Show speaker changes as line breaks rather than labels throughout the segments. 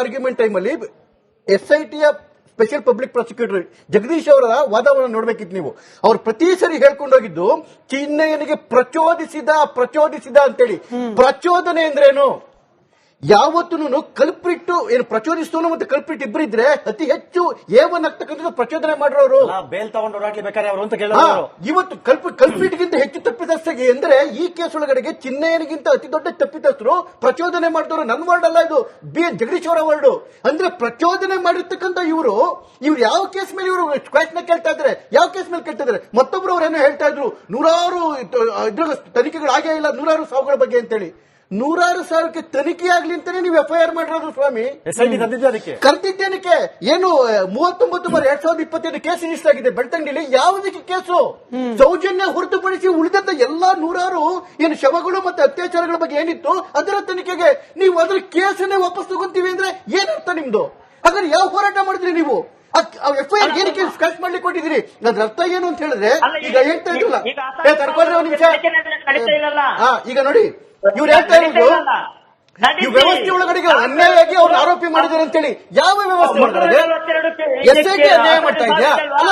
Argument ಟೈಮಲ್ಲಿ S I ಟಿಯ special public prosecutor Jagadish ಅವರ ವಾದವನ್ನು ನೋಡಬೇಕಿತ್ತು ನೀವು. ಅವ್ರು ಪ್ರತಿ ಸರಿ ಹೇಳ್ಕೊಂಡೋಗಿದ್ದು ಚಿನ್ನಯ್ಯನಿಗೆ ಪ್ರಚೋದಿಸಿದ ಪ್ರಚೋದಿಸಿದ ಅಂತೇಳಿ. ಪ್ರಚೋದನೆ ಅಂದ್ರೇನು? ಯಾವತ್ತೂ ಕಲ್ಪಿಟ್ಟು ಏನು ಪ್ರಚೋದಿಸ್ತೋನು ಮತ್ತೆ ಕಲ್ಪಿಟ್ಟು ಇಬ್ಬರಿದ್ರೆ ಅತಿ ಹೆಚ್ಚು ಏವನ್ ಆಗ್ತಕ್ಕಂಥದ್ದು ಪ್ರಚೋದನೆ
ಮಾಡಿರೋರು. ಬೇಲ್ ತಗೊಂಡು ಬೇಕಾದ್ರೆ ಅವರು ಅಂತ
ಹಾ,
ಕೇಳೋರು
ಇವತ್ತು ಕಲ್ಪ ಕಲ್ಪಿಟ್ಟಿಗಿಂತ ಹೆಚ್ಚು ತಪ್ಪಿತಸ್ಥಗೆ ಅಂದ್ರೆ ಈ ಕೇಸ್ ಒಳಗಡೆಗೆ ಚಿನ್ನಯ್ಯನಿಗಿಂತ ಅತಿ ದೊಡ್ಡ ತಪ್ಪಿತಸ್ಥರು ಪ್ರಚೋದನೆ ಮಾಡಿದವರು ನನ್ನ ವರ್ಡ್ ಅಲ್ಲ ಇದು ಬಿ. ಎನ್. ಜಗದೀಶ್ ಅವರ ವರ್ಡ್ ಅಂದ್ರೆ ಪ್ರಚೋದನೆ ಮಾಡಿರ್ತಕ್ಕಂಥ ಇವರು ಇವ್ರು ಯಾವ ಕೇಸ್ ಮೇಲೆ ಇವರು ಕ್ವಶನ್ ಕೇಳ್ತಾ ಇದ್ದಾರೆ ಯಾವ ಕೇಸ್ ಮೇಲೆ ಕೇಳ್ತಾ ಇದ್ದಾರೆ? ಮತ್ತೊಬ್ರು ಅವ್ರೇನೋ ಹೇಳ್ತಾ ಇದ್ರು ನೂರಾರು ಇದ್ರ- ಇದ್ರ ತನಿಖೆಗಳು ಆಗೇ ಇಲ್ಲ ನೂರಾರು ಸಾವುಗಳ ಬಗ್ಗೆ ಅಂತೇಳಿ. ನೂರಾರು ಸಾವಿರಕ್ಕೆ ತನಿಖೆ ಆಗ್ಲಿ ಅಂತಾನೆ ನೀವು ಎಫ್ ಐ ಆರ್ ಮಾಡಿರೋದು ಸ್ವಾಮಿ.
ಅದಕ್ಕೆ?
ಕರ್ತಿದ್ದೇನಕ್ಕೆ ಏನು ಮೂವತ್ತೊಂಬತ್ತು ಬಾರಿ ಎರಡ್ ಸಾವಿರದ ಇಪ್ಪತ್ತೈದು ಕೇಸ್ ರಿಜಿಸ್ಟರ್ ಆಗಿದೆ ಬೆಳ್ತಂಗಡಿಲಿ. ಯಾವುದಕ್ಕೆ ಕೇಸು ಸೌಜನ್ಯ ಹೊರತುಪಡಿಸಿ ಉಳಿದಂತ ಎಲ್ಲಾ ನೂರಾರು ಏನು ಶವಗಳು ಮತ್ತೆ ಅತ್ಯಾಚಾರಗಳ ಬಗ್ಗೆ ಏನಿತ್ತು ಅದರ ತನಿಖೆಗೆ ನೀವು ಅದ್ರ ಕೇಸನ್ನೇ ವಾಪಸ್ ತಗೊಂತೀವಿ ಅಂದ್ರೆ ಏನರ್ಥ ನಿಮ್ದು? ಹಾಗಾದ್ರೆ ಯಾವ ಹೋರಾಟ ಮಾಡಿದ್ರಿ ನೀವು? ಎಫ್ ಐ ಆರ್ ಏನಕ್ಕೆ ಸ್ಕ್ರಾಚ್ ಮಾಡ್ಲಿಕ್ಕೆ ಕೊಟ್ಟಿದ್ದೀರಿ? ಅದ್ರ ಅರ್ಥ ಏನು ಅಂತ ಹೇಳಿದ್ರೆ ಈಗ ಹೇಳ್ತಾ ಇದ್ರಲ್ಲ.
ಈಗ
ನೋಡಿ. ಇವ್ರು ಹೇಳ್ತಾ ಇರೋದು ಈ ವ್ಯವಸ್ಥೆ ಒಳಗಡೆ ಅನ್ಯಾಯವಾಗಿ ಅವ್ರು ಆರೋಪಿ ಮಾಡಿದ್ದಾರೆ ಅಂತೇಳಿ ಯಾವ ವ್ಯವಸ್ಥೆ ಒಳಗಡೆ ಎಸ್ ಐ ಟಿ ಅನ್ಯಾಯ ಮಾಡ್ತಾ ಇದೆಯಾ? ಅಲ್ಲ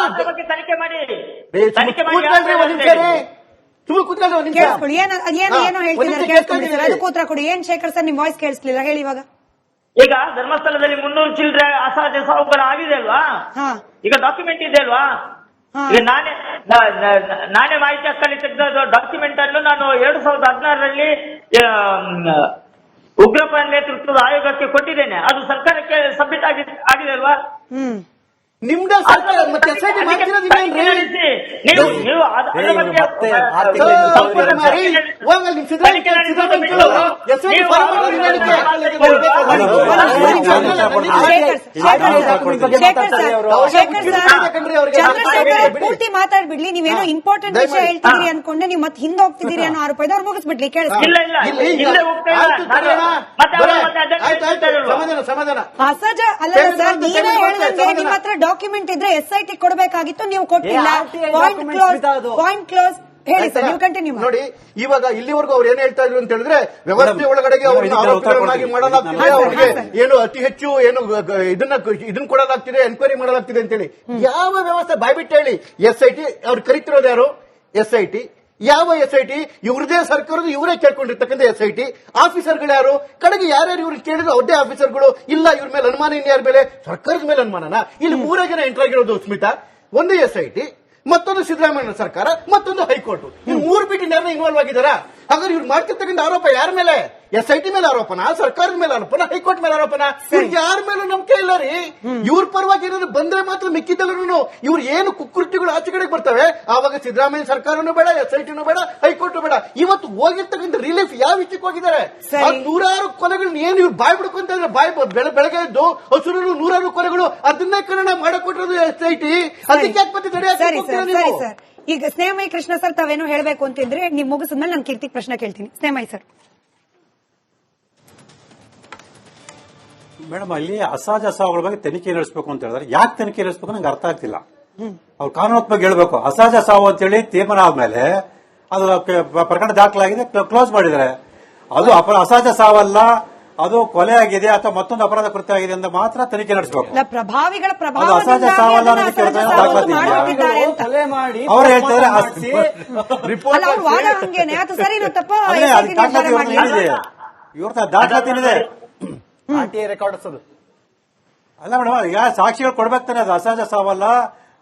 ತನಿಖೆ ಮಾಡಿ.
ಕೂತ್ಕೊಳ್ರಿ ಒಂದ್ ನಿಮಿಷ ಸುಮ್ಮನೆ ಕೂತ್ಕೊಳ್ರಿ ಒಂದ್ ನಿಮಿಷ.
ಕೇಳಿಸ್ಕೊಳ್ಳಿ. ಏನ್ ಏನು ಹೇಳ್ತಿದ್ದಾರೆ ಕೇಳಿಸ್ಕೊಳ್ಳಿ ಸರ್. ಅದಕ್ಕೆ ಉತ್ತರ ಕೊಡಿ. ಏನ್ ಶೇಖರ್ ಸರ್ ನಿಮ್ ವಾಯ್ಸ್ ಕೇಳಿಸ್ಲಿಲ್ಲ? ಹೇಳಿ ಇವಾಗ.
ಈಗ ಧರ್ಮಸ್ಥಳದಲ್ಲಿ ಮುನ್ನೂರು ಚಿಲ್ಲರೆ ಅಸಾಧ್ಯ ಸಾವುಗಳ ಆಗಿದೆ ಅಲ್ವಾ? ಈಗ ಡಾಕ್ಯುಮೆಂಟ್ ಇದೆ ಅಲ್ವಾ. ಈಗ ನಾನೇ ನಾನೇ ಮಾಹಿತಿ ಹಕ್ಕಲ್ಲಿ ತೆಗೆದ ಡಾಕ್ಯುಮೆಂಟ್ ಅನ್ನು ನಾನು ಎರಡ್ ಸಾವಿರದ ಹದಿನಾರರಲ್ಲಿ ಉಗ್ರಪ್ಪ ನೇತೃತ್ವದ ಆಯೋಗಕ್ಕೆ ಕೊಟ್ಟಿದ್ದೇನೆ. ಅದು ಸರ್ಕಾರಕ್ಕೆ ಸಬ್ಮಿಟ್ ಆಗಿದೆ ಆಗಿದೆ ಅಲ್ವಾ?
ನಿಮ್ದ ಸರ್ಕಾರ ಮತ್ತೆ.
ನೀವು ನೀವು ಬಗ್ಗೆ
ಮಾಡಿ. ಹೋಗಲ್ಲ, ನಿಮ್ ಸಿದ್ದರಾಮಯ್ಯ ಸಿದ್ದರಾಮಯ್ಯ
ಪೂರ್ತಿ ಮಾತಾಡ್ಬಿಡ್ಲಿ. ನೀವೇನೋ ಇಂಪಾರ್ಟೆಂಟ್ ವಿಷಯ
ಹೇಳ್ತೀರಿ
ಹೇಳ್ತಿದ್ದೀರಿ ಅನ್ಕೊಂಡೆ ನೀವು ಮತ್ತೆ ಹಿಂದೆ ಹೋಗ್ತಿದ್ದೀರಿ ಅನ್ನೋ ಆರೋಪ ಇದೆ ಅವ್ರು ಮುಗಿಸ್ಬಿಡ್ಲಿ
ಇರೋದು.
ಸಮಾಧಾನ ಸಮಾಧಾನ.
ಅಸಹಜ ಅಲ್ಲ ಸರ್ ನೀವೇ ಹೇಳಿದಂಗೆ ನಿಮ್ಮ ಹತ್ರ ಡಾಕ್ಯುಮೆಂಟ್ ಇದ್ರೆ ಎಸ್ ಐ ಟಿ ಕೊಡಬೇಕಾಗಿತ್ತು ನೀವು ಕೊಟ್ಟಿಲ್ಲ. ಪಾಯಿಂಟ್ ಕ್ಲೋಸ್ ಪಾಯಿಂಟ್ ಕ್ಲೋಸ್ ಹೇಳಿ ಸರ್? ನೀವು ಕಂಟಿನ್ಯೂ ಮಾಡಿ.
ನೋಡಿ ಇವಾಗ ಇಲ್ಲಿವರೆಗೂ ಅವ್ರು ಏನ್ ಹೇಳ್ತಾ ಇದ್ರು ಅಂತ ಹೇಳಿದ್ರೆ ವ್ಯವಸ್ಥೆ ಒಳಗಡೆಗೆ ಮಾಡಲಾಗ್ತಿದೆ ಅವ್ರಿಗೆ ಏನು ಅತಿ ಹೆಚ್ಚು ಏನು ಇದನ್ನ ಇದನ್ನ ಕೊಡಲಾಗ್ತಿದೆ ಎನ್ಕ್ವೈರಿ ಮಾಡಲಾಗ್ತಿದೆ ಅಂತೇಳಿ. ಯಾವ ವ್ಯವಸ್ಥೆ ಬಾಯ್ಬಿಟ್ಟು ಹೇಳಿ ಎಸ್ ಐ ಟಿ ಅವ್ರು ಕರಿತಿರೋದು ಯಾರು? ಎಸ್ ಐ ಟಿ ಯಾವ ಎಸ್ ಐ ಟಿ ಇವ್ರದೇ ಸರ್ಕಾರದ ಇವರೇ ಕೇಳ್ಕೊಂಡಿರ್ತಕ್ಕಂಥ ಎಸ್ ಐ ಟಿ ಆಫೀಸರ್ಗಳು ಯಾರು? ಕಡೆಗೆ ಯಾರ್ಯಾರು ಇವ್ರಿಗೆ ಕೇಳಿದ್ರು ಅವ್ರದೇ ಆಫೀಸರ್ಗಳು. ಇಲ್ಲ ಇವ್ರ ಮೇಲೆ ಅನುಮಾನ ಇನ್ಯಾರ ಮೇಲೆ? ಸರ್ಕಾರದ ಮೇಲೆ ಅನುಮಾನನ? ಇಲ್ಲಿ ಮೂರೇ ಜನ ಎಂಟರ್ ಆಗಿರೋದು ಸ್ಮಿತಾ. ಒಂದು ಎಸ್ ಐ ಟಿ ಮತ್ತೊಂದು ಸಿದ್ದರಾಮಯ್ಯ ಸರ್ಕಾರ ಮತ್ತೊಂದು ಹೈಕೋರ್ಟ್. ಇವ್ರು ಮೂರು ಬಿಟ್ಟು ಯಾರನ್ನ ಇನ್ವಾಲ್ವ್ ಆಗಿದಾರ ಹಾಗಾದ್ರೆ ಇವ್ರು ಮಾಡ್ತಿರ್ತಕ್ಕಂಥ ಆರೋಪ ಯಾರ ಮೇಲೆ? ಎಸ್ ಐ ಟಿ ಮೇಲೆ ಆರೋಪನ? ಸರ್ಕಾರದ ಮೇಲೆ ಆರೋಪನ? ಹೈಕೋರ್ಟ್ ಮೇಲೆ ಆರೋಪನ? ಯಾರ ಮೇಲೆ ನಂಬಿಕೆ ಇಲ್ಲ ರೀ? ಇವ್ರ ಪರವಾಗಿ ಏನಾದ್ರು ಬಂದ್ರೆ ಮಾತ್ರ ಮಿಕ್ಕಿದ್ದಲ್ಲೂ ಇವ್ರು ಏನು ಕುಕೃತ್ಯಗಳು ಆಚೆ ಕಡೆಗೆ ಬರ್ತವೆ? ಆವಾಗ ಸಿದ್ದರಾಮಯ್ಯ ಸರ್ಕಾರನು ಬೇಡ ಎಸ್ ಐ ಟಿನೂ ಬೇಡ ಹೈಕೋರ್ಟ್ ಬೇಡ. ಇವತ್ತು ಹೋಗಿರ್ತಕ್ಕಂಥ ರಿಲೀಫ್ ಯಾವ ವಿಷಯಕ್ಕೆ ಹೋಗಿದ್ದಾರೆ? ನೂರಾರು ಕೊಲೆಗಳನ್ನ ಏನು ಇವ್ರು ಬಾಯ್ ಬಿಡ್ಕೊಂತ ಬಾಯ್ ಬೆಳಗ್ಗೆ ಎದ್ದು ಹಸುರರು ನೂರಾರು ಕೊಲೆಗಳು ಅದನ್ನೇ ಕನ್ನಡ ಮಾಡಕೊಟ್ಟಿರೋದು ಎಸ್ ಐ ಟಿ ಅದಕ್ಕೆ ಯಾಕೆ ಮತ್ತೆ ತಡೆ
ಈಗ ಸ್ನೇಹಮಯಿ ಕೃಷ್ಣ ಸರ್ ತಾವೇನು ಹೇಳಬೇಕು ಅಂತಿದ್ರೆ ನೀವು ಮುಗಿಸಿದ್ಮೇಲೆ ನಾನು ಕೀರ್ತಿ ಪ್ರಶ್ನೆ ಕೇಳ್ತೀನಿ. ಸ್ನೇಹಮಯಿ ಸರ್.
ಮೇಡಮ್ ಅಲ್ಲಿ ಅಸಹಜ ಸಾವುಗಳ ಬಗ್ಗೆ ತನಿಖೆ ನಡೆಸಬೇಕು ಅಂತ ಹೇಳಿದ್ರೆ. ಯಾಕೆ ತನಿಖೆ ನಡೆಸಬೇಕು ನಂಗೆ ಅರ್ಥ ಆಗ್ತಿಲ್ಲ. ಅವ್ರು ಕಾನೂನಾತ್ಮಕ ಹೇಳ್ಬೇಕು. ಅಸಹಜ ಸಾವು ಅಂತೇಳಿ ತೀರ್ಮಾನ ಆದ್ಮೇಲೆ ಅದು ಪ್ರಕರಣ ದಾಖಲಾಗಿದೆ ಕ್ಲೋಸ್ ಮಾಡಿದ್ದಾರೆ. ಅದು ಅಪರ ಅಸಹಜ ಸಾವಲ್ಲ ಅದು ಕೊಲೆ ಆಗಿದೆ ಅಥವಾ ಮತ್ತೊಂದು ಅಪರಾಧ ಕೃತ್ಯ ಆಗಿದೆ ಅಂತ ಮಾತ್ರ ತನಿಖೆ ನಡೆಸಬೇಕು.
ಪ್ರಭಾವಿಗಳ
ಅದು ಅಸಹಜ ಸಾವಲ್ಲ?
ಅಂತ.
ಕೊಲೆ ಮಾಡಿ
ಅವ್ರು ಹೇಳ್ತಾರೆ
ರಿಪೋರ್ಟ್ ಮಾಡಿಸಿ,
ಅಲ್ಲ ಅವ್ರ ವಾದ ಹಂಗೇನೆ. ಅದು ಸರಿನೋ ತಪ್ಪ.
ಅದೇ ಅದಕ್ಕೆ ದಾಖಲಾತಿ ಇವ್ರದ್ದು ಏನಿದೆ
ಅದು.
ಅಲ್ಲ ಮೇಡಮ್ ಈಗ ಸಾಕ್ಷಿಗಳು ಕೊಡ್ಬೇಕು ತಾನೆ ಅದು ಅಸಹಜ ಸಾವಲ್ಲ?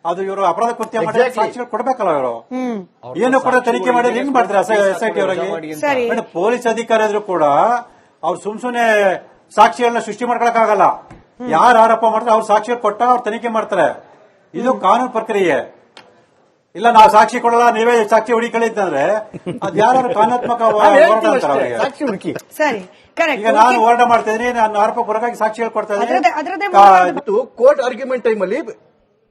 ಅದು ಇವರು ಅಪರಾಧ ಕೃತ್ಯ ಮಾಡಿ
Exactly.
ಸಾಕ್ಷಿಗಳು ಕೊಡ್ಬೇಕಲ್ಲ ಇವರು? ಏನು ಕೂಡ ತನಿಖೆ ಮಾಡಿ ಹೆಂಗ್ ಮಾಡ್ತಾರೆ ಎಸ್ ಐ ಟಿ ಅವರಿಗೆ? ಪೊಲೀಸ್ ಅಧಿಕಾರಿ ಆದ್ರೂ ಕೂಡ ಅವ್ರು ಸುಮ್ ಸುಮ್ನೆ ಸಾಕ್ಷಿಗಳನ್ನ ಸೃಷ್ಟಿ ಮಾಡ್ಕೊಳಕ್ಕಾಗಲ್ಲ. ಯಾರು ಆರೋಪ ಮಾಡ್ತಾರೆ ಅವ್ರು ಸಾಕ್ಷಿಗಳು ಕೊಟ್ಟಾಗ ಅವ್ರು ತನಿಖೆ ಮಾಡ್ತಾರೆ. ಇದು ಕಾನೂನು ಪ್ರಕ್ರಿಯೆ. ಇಲ್ಲ ನಾವು ಸಾಕ್ಷಿ ಕೊಡಲ್ಲ ನೀವೇ ಸಾಕ್ಷಿ ಹುಡುಕಳಿ ಅಂತಂದ್ರೆ ಅದ್ ಯಾರು
ಕಾನಾತ್ಮಕ
ಹೋರಾಟ ಅಂತಾರೆ
ಸಾಕ್ಷಿ ಹುಡುಕಿ.
ಸರಿ
ಈಗ ನಾನು ಹೋರಾಟ ಮಾಡ್ತಾ ಇದ್ದೀನಿ ನಾನು ಆರೋಪ ಹೊರಗಾಗಿ ಸಾಕ್ಷಿ ಕೊಡ್ತಾ
ಅದ್ರದ್ದೇ- ಅದ್ರದ್ದೇ
ಇದ್ದೀನಿ
ಮತ್ತು ಕೋರ್ಟ್ ಆರ್ಗ್ಯುಮೆಂಟ್ ಟೈಮಲ್ಲಿ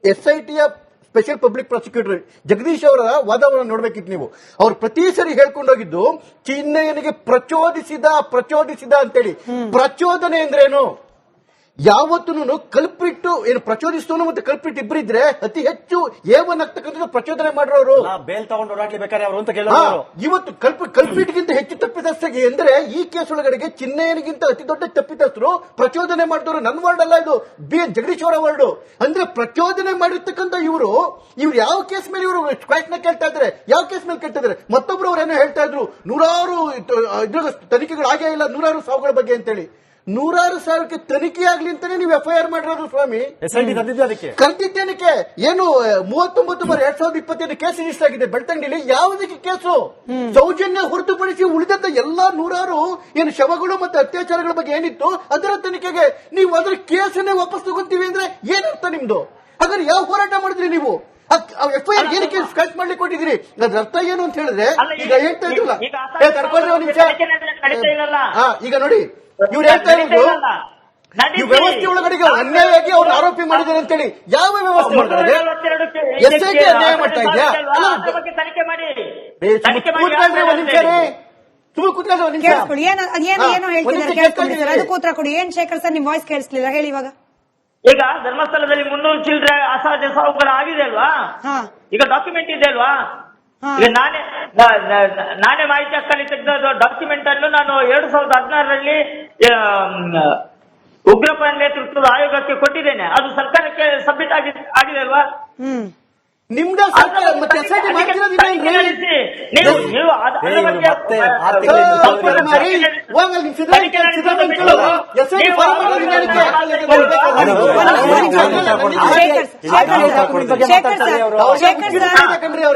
ಎಸ್ ಐ ಟಿಯ ಸ್ಪೆಷಲ್ ಪಬ್ಲಿಕ್ ಪ್ರಾಸಿಕ್ಯೂಟರ್ ಜಗದೀಶ್ ಅವರ ವಾದವನ್ನು ನೋಡ್ಬೇಕಿತ್ತು ನೀವು. ಅವ್ರು ಪ್ರತಿ ಸರಿ ಹೇಳ್ಕೊಂಡೋಗಿದ್ದು ಚಿನ್ನಯ್ಯನಿಗೆ ಪ್ರಚೋದಿಸಿದ ಪ್ರಚೋದಿಸಿದ ಅಂತೇಳಿ. ಪ್ರಚೋದನೆ ಅಂದ್ರೇನು ಯಾವತ್ತೂ ಕಲ್ಪಿಟ್ಟು ಏನು ಪ್ರಚೋದಿಸ್ತವನು ಮತ್ತೆ ಕಲ್ಪಿಟ್ಟು ಇಬ್ಬರಿದ್ರೆ ಅತಿ ಹೆಚ್ಚು ಏವನ್ ಆಗ್ತಕ್ಕಂಥದ್ದು ಪ್ರಚೋದನೆ ಮಾಡಿರೋರು
ಬೇಲ್ ತಗೊಂಡು ಓಡಾಡ್ಲಿ ಬೇಕಾದ್ರೆ ಅವರು ಅಂತ ಕೇಳೋರು
ಇವತ್ತು ಕಲ್ಪ ಕಲ್ಪಿಟ್ಗಿಂತ ಹೆಚ್ಚು ತಪ್ಪಿತಸ್ಥರಿಗೆ ಅಂದ್ರೆ ಈ ಕೇಸ್ ಒಳಗಡೆಗೆ ಚಿನ್ನಯ್ಯನಿಗಿಂತ ಅತಿ ದೊಡ್ಡ ತಪ್ಪಿತಸ್ಥರು ಪ್ರಚೋದನೆ ಮಾಡಿದವರು ನನ್ನ ವರ್ಡ್ ಅಲ್ಲ ಇದು ಬಿ. ಎನ್. ಜಗದೀಶ್ವರ ವರ್ಡ್ ಅಂದ್ರೆ ಪ್ರಚೋದನೆ ಮಾಡಿರ್ತಕ್ಕಂಥ ಇವರು ಇವ್ರು ಯಾವ ಕೇಸ್ ಮೇಲೆ ಇವರು ಕ್ವಶನ್ ಕೇಳ್ತಾ ಇದ್ದಾರೆ ಯಾವ ಕೇಸ್ ಮೇಲೆ ಕೇಳ್ತಾ ಇದ್ರೆ? ಮತ್ತೊಬ್ರು ಅವ್ರೇನೋ ಹೇಳ್ತಾ ಇದ್ರು ನೂರಾರು ತನಿಖೆಗಳು ಆಗೇ ಇಲ್ಲ ನೂರಾರು ಸಾವುಗಳ ಬಗ್ಗೆ ಅಂತೇಳಿ. ನೂರಾರು ಸಾವಿರಕ್ಕೆ ತನಿಖೆ ಆಗ್ಲಿ ಅಂತಾನೆ ನೀವು ಎಫ್ ಐ ಆರ್ ಮಾಡಿರೋದು ಸ್ವಾಮಿ.
ಎಸ್ ಐ ತಂದಿದ್ದೆ ಅದಕ್ಕೆ?
ಕರ್ದಿದ್ದೇನಕ್ಕೆ ಏನು ಮೂವತ್ತೊಂಬತ್ತು ಬಾರ್ ಎರಡ್ ಸಾವಿರದ ಇಪ್ಪತ್ತೈದು ಕೇಸ್ ರಿಜಿಸ್ಟರ್ ಆಗಿದೆ ಬೆಳ್ತಂಗಡಿಲಿ. ಯಾವುದಕ್ಕೆ ಕೇಸು? ಸೌಜನ್ಯ ಹೊರತುಪಡಿಸಿ ಉಳಿದಂತ ಎಲ್ಲಾ ನೂರಾರು ಏನು ಶವಗಳು ಮತ್ತೆ ಅತ್ಯಾಚಾರಗಳ ಬಗ್ಗೆ ಏನಿತ್ತು ಅದರ ತನಿಖೆಗೆ ನೀವು ಅದರ ಕೇಸನ್ನೇ ವಾಪಸ್ ತಗೊಂತೀವಿ ಅಂದ್ರೆ ಏನರ್ಥ ನಿಮ್ದು? ಹಾಗಾದ್ರೆ ಯಾವ ಹೋರಾಟ ಮಾಡಿದ್ರಿ ನೀವು? ಎಫ್ ಐ ಆರ್ ಏನಕ್ಕೆ ಸ್ಕ್ರಾಚ್ ಮಾಡ್ಲಿಕ್ಕೆ ಕೊಟ್ಟಿದ್ದೀರಿ? ಅದ್ರ ಅರ್ಥ ಏನು ಅಂತ ಹೇಳಿದ್ರೆ ಈಗ ಹೇಳ್ತಾ ಇದ್ರಲ್ಲ.
ಈಗ
ನೋಡಿ. ಇವ್ರು ಹೇಳ್ತಾ ಇರೋದು ಈ ವ್ಯವಸ್ಥೆ ಒಳಗಡೆಗೆ ಅನ್ಯಾಯವಾಗಿ ಅವ್ರು ಆರೋಪಿ ಮಾಡಿದ್ದಾರೆ ಅಂತೇಳಿ ಯಾವ ವ್ಯವಸ್ಥೆ ಮಾಡ್ತಾರೆ? ಟಿ ಅನ್ಯಾಯ ಮಾಡ್ತಾ ಇದೆಯಾ?
ತನಿಖೆ ಮಾಡಿ.
ಒಂದ್ ನಿಮಿಷ ರೀ ಸುಮ್ಮನೆ ಕೂತ್ಕೊಳ್ರಿ ಒಂದ್ ನಿಮಿಷ.
ಕೇಳಿಸ್ಕೊಳ್ಳಿ. ಏನ್ ಏನು ಏನೋ ಹೇಳ್ತಿದ್ದಾರೆ?
ಕೇಳ್ತಾ
ಅದಕ್ಕೆ ಉತ್ತರ ಕೊಡಿ. ಏನ್ ಶೇಖರ್ ಸರ್ ನಿಮ್ ವಾಯ್ಸ್ ಕೇಳಿಸ್ಲಿಲ್ಲ. ಹೇಳಿ ಇವಾಗ.
ಈಗ ಧರ್ಮಸ್ಥಳದಲ್ಲಿ ಮುನ್ನೂರು ಚಿಲ್ಲರೆ ಅಸಹಜ ಸಾವುಗಳು ಆಗಿದೆ ಅಲ್ವಾ? ಈಗ ಡಾಕ್ಯುಮೆಂಟ್ ಇದೆ ಅಲ್ವಾ. ಈಗ ನಾನೇ ನಾನೇ ಮಾಹಿತಿ ಹಕ್ಕಲ್ಲಿ ತೆಗೆದ ಡಾಕ್ಯುಮೆಂಟ್ ಅನ್ನು ನಾನು ಎರಡ್ ಸಾವಿರದ ಹದಿನಾರರಲ್ಲಿ ಉಗ್ರಪ್ಪ ನೇತೃತ್ವದ ಆಯೋಗಕ್ಕೆ ಕೊಟ್ಟಿದ್ದೇನೆ. ಅದು ಸರ್ಕಾರಕ್ಕೆ ಸಬ್ಮಿಟ್ ಆಗಿದೆ ಆಗಿದೆ ಅಲ್ವಾ?
ನಿಮ್ದ ಸರ್ಕಾರ ಮತ್ತೆ ಮಾಡ್ತಿರೋದು
ನೀವು ನೀವು ಅದ- ಅದರ
ಏ, ಇವ್ರು
ಬಗ್ಗೆ
ಮತ್ತೆ
ಸಿದ್ದರಾಮಯ್ಯ ಸಿದ್ದರಾಮಯ್ಯ ಫಾರ್ಮ್ ಮಾಡೋದು.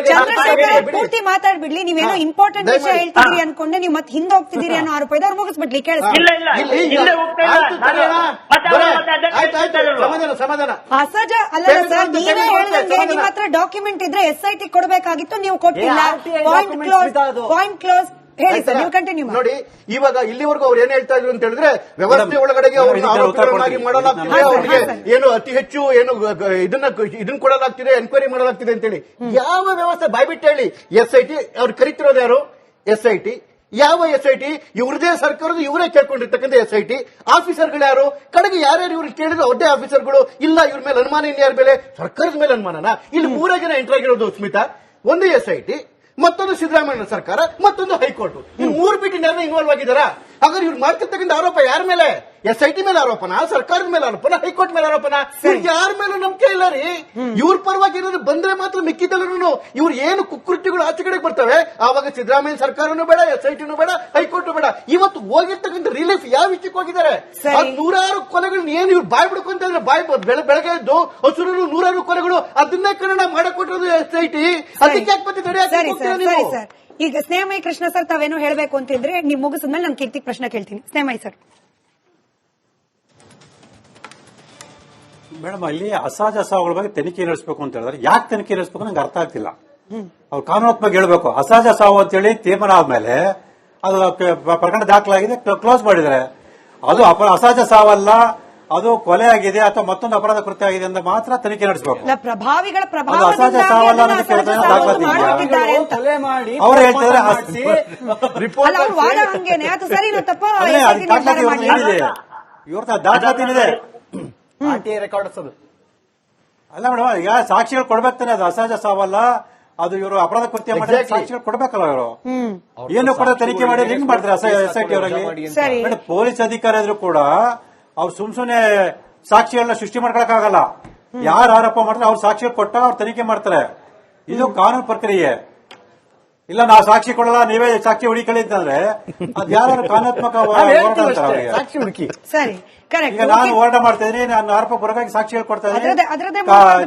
ಚಂದ್ರಶೇಖರ್ ಪೂರ್ತಿ ಮಾತಾಡ್ಬಿಡ್ಲಿ ನೀವೇನೋ ಇಂಪಾರ್ಟೆಂಟ್ ವಿಷಯ ಹೇಳ್ತೀರಿ ಅನ್ಕೊಂಡೆ ನೀವು ಮತ್ತೆ ಹಿಂದೆ ಹೋಗ್ತಿದ್ದೀರಿ ಅನ್ನೋ ಆರೋಪ ಇದೆ ಅವ್ರು ಮುಗಿಸ್ಬಿಡ್ಲಿ ಕೇಳಿ
ಇಲ್ಲ ಇಲ್ಲ
ಇಲ್ಲಿ ಈಗ-
ಹಿಂದೆ ಹೋಗ್ತಾ ಇಲ್ಲ.
ಆಯ್ತು,
ನಾನು-
ತಡೆಯೋಣ.
ಮತ್ತೆ ಅವರು
ಬರೇ.
ಮತ್ತೆ ಅದಕ್ಕೆ
ಆಯ್ತು, ಆಯ್ತು,
ಹೇಳ್ತಾ ಇರೋದು.
ಸಮಾಧಾನ ಸಮಾಧಾನ
ಅಸಹಜ ಅಲ್ಲ ಸರ್ ನೀವೇ ಹೇಳ್ದಂಗೆ ನಿಮ್ಮ ಹತ್ರ ಡಾಕ್ಯುಮೆಂಟ್ ಇದ್ರೆ ಎಸ್ ಐ ಟಿ ಕೊಡಬೇಕಾಗಿತ್ತು ನೀವು ಕೊಟ್ಟಿಲ್ಲ. ಪಾಯಿಂಟ್ ಕ್ಲೋಸ್ ಪಾಯಿಂಟ್ ಕ್ಲೋಸ್ ಹೇಳಿ ಸರ್? ನೀವು ಕಂಟಿನ್ಯೂ ಮಾಡಿ.
ನೋಡಿ ಇವಾಗ ಇಲ್ಲಿವರೆಗೂ ಅವ್ರು ಏನ್ ಹೇಳ್ತಾ ಇದ್ರು ಅಂತ ಹೇಳಿದ್ರೆ ವ್ಯವಸ್ಥೆ ಒಳಗಡೆಗೆ ಅವ್ರನ್ನ ಮಾಡಲಾಗ್ತಿದೆ ಅವ್ರಿಗೆ ಏನು ಅತಿ ಹೆಚ್ಚು ಏನು ಇದನ್ನ ಇದನ್ನ ಕೊಡಲಾಗ್ತಿದೆ ಎನ್ಕ್ವೈರಿ ಮಾಡಲಾಗ್ತಿದೆ ಅಂತೇಳಿ. ಯಾವ ವ್ಯವಸ್ಥೆ ಬಾಯ್ಬಿಟ್ಟು ಹೇಳಿ ಎಸ್ ಐ ಟಿ ಅವ್ರು ಕರಿತಿರೋದು ಯಾರು? ಎಸ್ ಐ ಟಿ ಯಾವ ಎಸ್ ಐ ಟಿ ಇವ್ರದೇ ಸರ್ಕಾರದ ಇವರೇ ಕೇಳ್ಕೊಂಡಿರ್ತಕ್ಕಂಥ ಎಸ್ ಐ ಟಿ ಆಫೀಸರ್ಗಳು ಯಾರು? ಕಡೆಗೆ ಯಾರ್ಯಾರು ಇವ್ರಿಗೆ ಕೇಳಿದ್ರು ಅವ್ರದೇ ಆಫೀಸರ್ಗಳು ಇಲ್ಲ ಇವ್ರ ಮೇಲೆ ಅನುಮಾನ ಇನ್ಯಾರ ಮೇಲೆ? ಸರ್ಕಾರದ ಮೇಲೆ ಅನುಮಾನನ? ಇಲ್ಲಿ ಮೂರೇ ಜನ ಎಂಟರ್ ಆಗಿರೋದು ಸ್ಮಿತಾ. ಒಂದು ಎಸ್ ಐ ಟಿ ಮತ್ತೊಂದು ಸಿದ್ದರಾಮಯ್ಯ ಸರ್ಕಾರ ಮತ್ತೊಂದು ಹೈಕೋರ್ಟ್. ಇವ್ರು ಮೂರು ಬಿಟ್ಟು ಇನ್ವಾಲ್ವ್ ಆಗಿದಾರ ಹಾಗಾದ್ರೆ ಇವ್ರು ಮಾಡ್ತಿರ್ತಕ್ಕಂಥ ಆರೋಪ ಯಾರ ಮೇಲೆ? ಎಸ್ ಐ ಟಿ ಮೇಲೆ ಆರೋಪನ? ಸರ್ಕಾರದ ಮೇಲೆ ಆರೋಪನ? ಹೈಕೋರ್ಟ್ ಮೇಲೆ ಆರೋಪನ? ಯಾರ ಮೇಲೆ ನಂಬಿಕೆ ಇಲ್ಲ ರೀ? ಇವ್ರ ಪರವಾಗಿ ಏನಾದ್ರು ಬಂದ್ರೆ ಮಾತ್ರ ಮಿಕ್ಕಿದ್ದಲ್ಲೂ ಇವ್ರು ಏನು ಕುಕೃತ್ಯಗಳು ಆಚೆ ಕಡೆಗೆ ಬರ್ತವೆ? ಆವಾಗ ಸಿದ್ದರಾಮಯ್ಯ ಸರ್ಕಾರನು ಬೇಡ ಎಸ್ ಐ ಟಿನೂ ಬೇಡ ಹೈಕೋರ್ಟ್ ಬೇಡ. ಇವತ್ತು ಹೋಗಿರ್ತಕ್ಕಂಥ ರಿಲೀಫ್ ಯಾವ ವಿಷಯಕ್ಕೆ ಹೋಗಿದ್ದಾರೆ? ನೂರಾರು ಕೊಲೆಗಳನ್ನ ಏನು ಇವ್ರು ಬಾಯ್ ಬಿಡ್ಕೊಂತ ಬಾಯ್ ಬೆಳಗ್ಗೆ ಎದ್ದು ಹಸುರು ನೂರಾರು ಕೊಲೆಗಳು ಅದನ್ನೇ ಕನ್ನಡ ಮಾಡಕ್ ಕೊಟ್ಟಿರೋದು ಎಸ್ ಐ ಟಿ ಅದಕ್ಕೆ ಯಾಕೆ ಮತ್ತೆ ತಡೆ
ಈಗ ಸ್ನೇಹಮಯಿ ಕೃಷ್ಣ ಸರ್ ತಾವೇನೋ ಹೇಳಬೇಕು ಅಂತಿದ್ರೆ ನಿಮ್ ಮುಗಿಸಿದ್ಮೇಲೆ ನಾನು ಕೀರ್ತಿ ಪ್ರಶ್ನೆ ಕೇಳ್ತೀನಿ. ಸ್ನೇಹಮಯಿ ಸರ್.
ಮೇಡಮ್ ಅಲ್ಲಿ ಅಸಹಜ ಸಾವುಗಳ ಬಗ್ಗೆ ತನಿಖೆ ನಡೆಸಬೇಕು ಅಂತ ಹೇಳಿದ್ರೆ ಯಾಕೆ ತನಿಖೆ ನಡೆಸಬೇಕು ನಂಗೆ ಅರ್ಥ ಆಗ್ತಿಲ್ಲ. ಅವ್ರು ಕಾನೂನಾತ್ಮಕ ಹೇಳ್ಬೇಕು. ಅಸಹಜ ಸಾವು ಅಂತೇಳಿ ತೀರ್ಮಾನ ಆದ್ಮೇಲೆ ಅದು ಪ್ರಕರಣ ದಾಖಲಾಗಿದೆ ಕ್ಲೋಸ್ ಮಾಡಿದ್ದಾರೆ. ಅದು ಅಪ- ಅಸಹಜ ಸಾವಲ್ಲ ಅದು ಕೊಲೆ ಆಗಿದೆ ಅಥವಾ ಮತ್ತೊಂದು ಅಪರಾಧ ಕೃತ್ಯ ಆಗಿದೆ ಅಂತ ಮಾತ್ರ ತನಿಖೆ ನಡೆಸಬೇಕು.
ಪ್ರಭಾವಿಗಳ
ಅದು ಅಸಹಜ ಸಾವಲ್ಲ
ಅಂತ
ಅವ್ರು ಹೇಳ್ತಾರೆ
ಮಾಡಿಸಿ
ರಿಪೋರ್ಟ್
ಅಲ್ಲ ಅವ್ರ ವಾದ ಹಂಗೇನೆ. ಅದು ಸರಿನೋ ತಪ್ಪ
ಅದೇ ಅದು ದಾಖಲಾತಿ ಇವ್ರ ದಾಖಲಾತಿ ಏನಿದೆ?
ಆರ್ ಟಿ ಐ ರೆಕಾರ್ಡ್ಸ್ ಅದು
ಅಲ್ಲ ಮೇಡಮ್ ಈಗ ಸಾಕ್ಷಿಗಳು ಕೊಡ್ಬೇಕಾನೆ ಅದು ಅಸಹಜ ಸಾವಲ್ಲ ಅದು ಇವರು ಅಪರಾಧ ಕೃತ್ಯ ಮಾಡಿ
Exactly.
ಸಾಕ್ಷಿಗಳು ಕೊಡ್ಬೇಕಲ್ಲ ಇವರು? ಏನು ಕೂಡ ತನಿಖೆ ಮಾಡಿ ಹೆಂಗ್ ಮಾಡ್ತಾರೆ ಎಸ್ ಐ ಟಿ ಅವರಲ್ಲಿ? ಪೊಲೀಸ್ ಅಧಿಕಾರಿ ಆದ್ರೂ ಕೂಡ ಅವ್ರು ಸುಮ್ ಸುಮ್ನೆ ಸಾಕ್ಷಿಗಳನ್ನ ಸೃಷ್ಟಿ ಮಾಡ್ಕೊಳಕ್ಕಾಗಲ್ಲ. ಯಾರು ಆರೋಪ ಮಾಡ್ತಾರೆ ಅವ್ರು ಸಾಕ್ಷಿ ಕೊಟ್ಟಾಗ ಅವ್ರು ತನಿಖೆ ಮಾಡ್ತಾರೆ. ಇದು ಕಾನೂನು ಪ್ರಕ್ರಿಯೆ. ಇಲ್ಲ ನಾವು ಸಾಕ್ಷಿ ಕೊಡಲ್ಲ ನೀವೇ ಸಾಕ್ಷಿ ಹುಡುಕಲಿ ಅಂತಂದ್ರೆ ಅದ್ ಯಾರು ಕಾನೂನಾತ್ಮಕ ಅವ್ರಿಗೆ.
ಸಾಕ್ಷಿ ಹುಡುಕಿ.
ಸರಿ
ನಾನು ಹೋರಾಟ ಮಾಡ್ತಾ ಇದ್ದೀನಿ ನಾನು ಆರೋಪ ಬರೋಗಾಗಿ ಸಾಕ್ಷಿ ಕೊಡ್ತಾ
ಅದ್ರದ್ದೇ- ಅದ್ರದ್ದೇ
ಇದ್ದೀನಿ